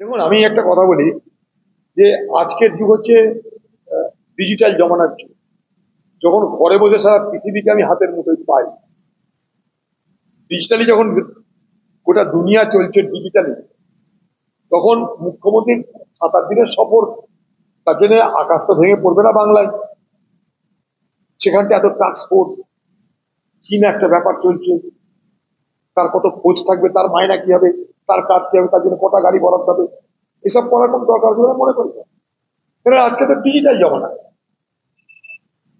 দেখুন, আমি একটা কথা বলি যে আজকের যুগ হচ্ছে ডিজিটাল জমানার যুগ। যখন ঘরে বসে সারা পৃথিবীকে আমি হাতের মুঠোয় পাই ডিজিটালি যখন গোটা দুনিয়া চলছে ডিজিটালি তখন মুখ্যমন্ত্রীর সাত আট দিনের সফর, তার জন্য আকাশ তো ভেঙে পড়বে না বাংলায়। সেখানটা এত টাস্ক ফোর্স কি না একটা ব্যাপার চলছে, তার কত খোঁজ থাকবে, তার মায়না কি হবে? তার কাজ কি হবে তার জন্য কটা গাড়ি বরাদ্দ হবে, এসব করার কোনো দরকার আছে মনে করি না। আজকে তো ডিজিটাল জমানা।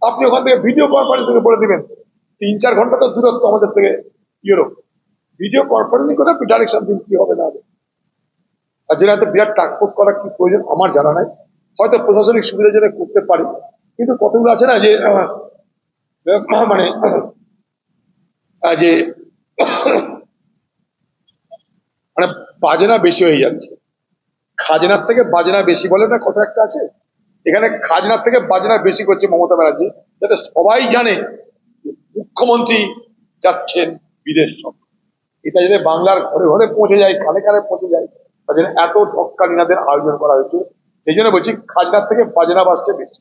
আপনি ওখান থেকে ভিডিও কনফারেন্সিং বলে দিবেন, তিন চার ঘণ্টা তো দূরত্ব আমাদের থেকে ইউরোপ। ভিডিও কনফারেন্সিং করে আপনি ডাইরেকশন দিন কি হবে না হবে। আর যেটা হয়তো বিরাট টাকপোজ করার কি প্রয়োজন আমার জানা নাই। হয়তো প্রশাসনিক সুবিধার জন্য করতে পারি। কিন্তু কতগুলো আছে না যে মানে যে মানে বাজনা বেশি হয়ে যাচ্ছে। খাজনার থেকে বাজনা বেশি বলে না কথা একটা আছে? এখানে খাজনার থেকে বাজনা বেশি করছে মমতা ব্যানার্জি, যাতে সবাই জানে মুখ্যমন্ত্রী যাচ্ছেন বিদেশ সফর। এটা যাতে বাংলার ঘরে ঘরে পৌঁছে যায়, কানে কানে পৌঁছে যায়, তার জন্য এত তৎকালীনাদের আয়োজন করা হয়েছে। সেই জন্য বলছি, খাজনার থেকে বাজনা বাজছে বেশি।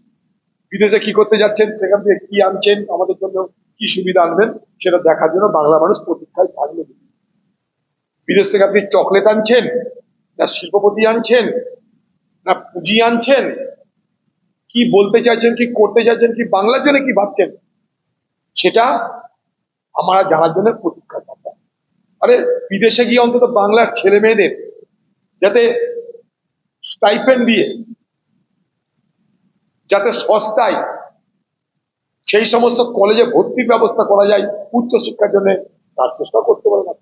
বিদেশে কি করতে যাচ্ছেন, সেখান থেকে কি আনছেন, আমাদের জন্য কি সুবিধা আনবেন, সেটা দেখার জন্য বাংলা মানুষ প্রতীক্ষায় থাকবে। বিদেশ থেকে আপনি চকলেট আনছেন, না শিল্পপতি আনছেন, না পুঁজি আনছেন, কি বলতে চাইছেন, কি করতে চাইছেন, কি বাংলার জন্য কি ভাবছেন, সেটা আমরা জানার জন্য প্রতীক্ষা থাকবে আরে বিদেশে গিয়ে অন্তত বাংলার ছেলে মেয়েদের যাতে স্টাইপেন্ড দিয়ে, যাতে সস্তায় সেই সমস্ত কলেজে ভর্তির ব্যবস্থা করা যায়, উচ্চশিক্ষার জন্য তার চেষ্টা করতে পারে না।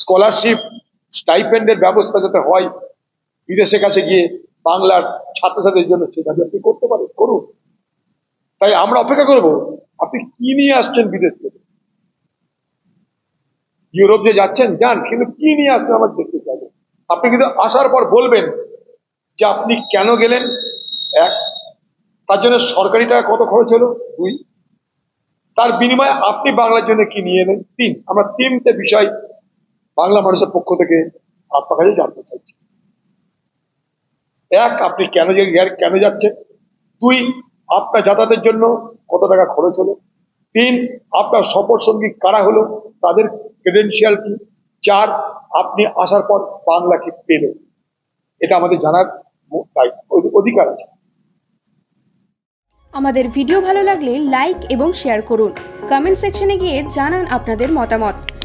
স্কলারশিপ, স্টাইপেন্ডের ব্যবস্থা যাতে হয় বিদেশে কাছে গিয়ে বাংলার ছাত্রছাত্রীদের জন্য সেটা আপনি করতে পারেন, করুন। তাই আমরা অপেক্ষা করব, আপনি কি নিয়ে আসছেন বিদেশ থেকে? ইউরোপ যে যাচ্ছেন, যান, কিন্তু কি নিয়ে আসছেন আমার দেখতে চাইব আপনি কিন্তু আসার পর বলবেন যে আপনি কেন গেলেন? এক, তার জন্য সরকারি টাকা কত খরচ হলো? দুই, তার বিনিময়ে আপনি বাংলার জন্য কি নিয়ে এলেন? তিন, আমরা তিনটে বিষয় বাংলা মানুষের পক্ষ থেকে আপনার কাছে জানতে চাইছি। এক, আপনি কেন কেন যাচ্ছেন? দুই, আপনার যাতায়াতের জন্য কত টাকা খরচ হলো? তিন, আপনার সফর সঙ্গী কারা হলো? তাদের ক্রেডেন্সিয়াল কি? চার, আপনি আসার পর বাংলা কি পেলেন? এটা আমাদের জানার অধিকার আছে। আমাদের ভিডিও ভালো লাগলে লাইক এবং শেয়ার করুন। কমেন্ট সেকশনে গিয়ে জানান আপনাদের মতামত।